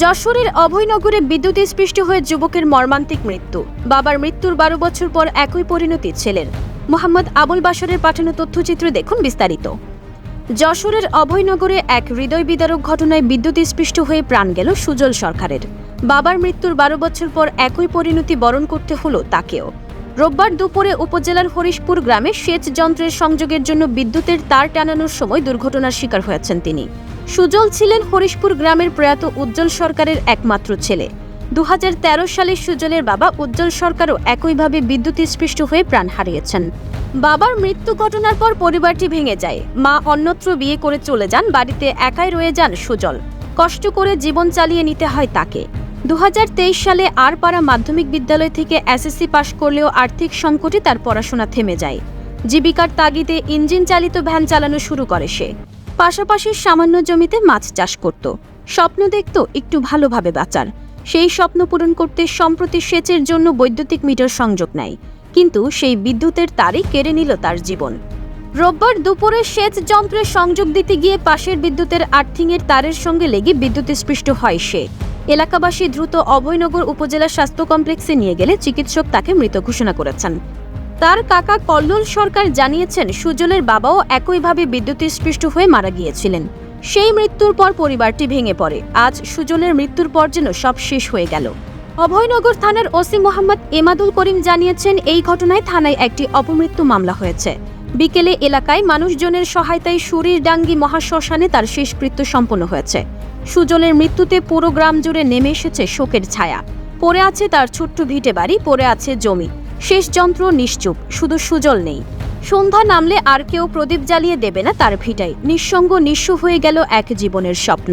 যশোরের অভয়নগরে বিদ্যুৎ স্পৃষ্ট হয়ে যুবকের মর্মান্তিক মৃত্যু। বাবার মৃত্যুর বারো বছর পর একই পরিণতি ছেলের। মোহাম্মদ আবুল বাসরের পাঠানো তথ্যচিত্র দেখুন বিস্তারিত। যশোরের অভয়নগরে এক হৃদয় বিদারক ঘটনায় বিদ্যুৎ স্পৃষ্ট হয়ে প্রাণ গেল সুজল সরকারের। বাবার মৃত্যুর বারো বছর পর একই পরিণতি বরণ করতে হলো তাকেও। রোববার দুপুরে উপজেলার হরিশপুর গ্রামে সেচ যন্ত্রের সংযোগের জন্য বিদ্যুতের তার টানানোর সময় দুর্ঘটনার শিকার হয়েছেন তিনি। সুজল ছিলেন হরিশপুর গ্রামের প্রয়াত উজ্জ্বল সরকারের একমাত্র ছেলে। দু হাজার তেরো সালে সুজলের বাবা উজ্জ্বল সরকারও একইভাবে বিদ্যুৎ স্পৃষ্ট হয়ে প্রাণ হারিয়েছেন। বাবার মৃত্যু ঘটনার পর পরিবারটি ভেঙে যায়। মা অন্যত্র বিয়ে করে চলে যান, বাড়িতে একাই রয়ে যান সুজল। কষ্ট করে জীবন চালিয়ে নিতে হয় তাকে। দুহাজার তেইশ সালে আর পাড়া মাধ্যমিক বিদ্যালয় থেকে এসএসসি পাশ করলেও আর্থিক সংকটে তার পড়াশোনা থেমে যায়। জীবিকার তাগিদে ইঞ্জিন চালিত ভ্যান চালানো শুরু করে সে। পাশাপাশি সামান্য জমিতে মাছ চাষ করত। স্বপ্ন দেখত একটু ভালোভাবে বাঁচার। সেই স্বপ্ন পূরণ করতে সম্প্রতি সেচের জন্য বৈদ্যুতিক মিটার সংযোগ নেয়। কিন্তু সেই বিদ্যুতের তারই কেড়ে নিল তার জীবন। রোববার দুপুরে সেচ যন্ত্রের সংযোগ দিতে গিয়ে পাশের বিদ্যুতের আর্থিংয়ের তারের সঙ্গে লেগে বিদ্যুৎ স্পৃষ্ট হয় সে। এলাকাবাসী দ্রুত অভয়নগর উপজেলা স্বাস্থ্য কমপ্লেক্সে নিয়ে গেলে চিকিৎসক তাকে মৃত ঘোষণা করেছেন। তার কাকা কল্লোল সরকার জানিয়েছেন সুজলের বাবাও একইভাবে বিদ্যুৎস্পৃষ্ট হয়ে মারা গিয়েছিলেন। সেই মৃত্যুর পর পরিবারটি ভেঙে পড়ে। আজ সুজলের মৃত্যুর পর যেন সব শেষ হয়ে গেল। অভয়নগর থানার ওসি মোহাম্মদ এমাদুল করিম জানিয়েছেন, এই ঘটনায় থানায় একটি অপমৃত্যু মামলা হয়েছে। বিকেলে এলাকায় মানুষজনের সহায়তায় সুরিরডাঙ্গি মহাশ্মশানে তার শেষকৃত্য সম্পন্ন হয়েছে। সুজলের মৃত্যুতে পুরো গ্রাম জুড়ে নেমে এসেছে শোকের ছায়া। পড়ে আছে তার ছোট্ট ভিটে বাড়ি, পড়ে আছে জমি। শেষ যন্ত্র নিশ্চুপ, শুধু সুজল নেই। সন্ধ্যা নামলে আর কেউ প্রদীপ জ্বালিয়ে দেবে না তার ভিটায়। নিঃসঙ্গ নিঃস্ব হয়ে গেল এক জীবনের স্বপ্ন।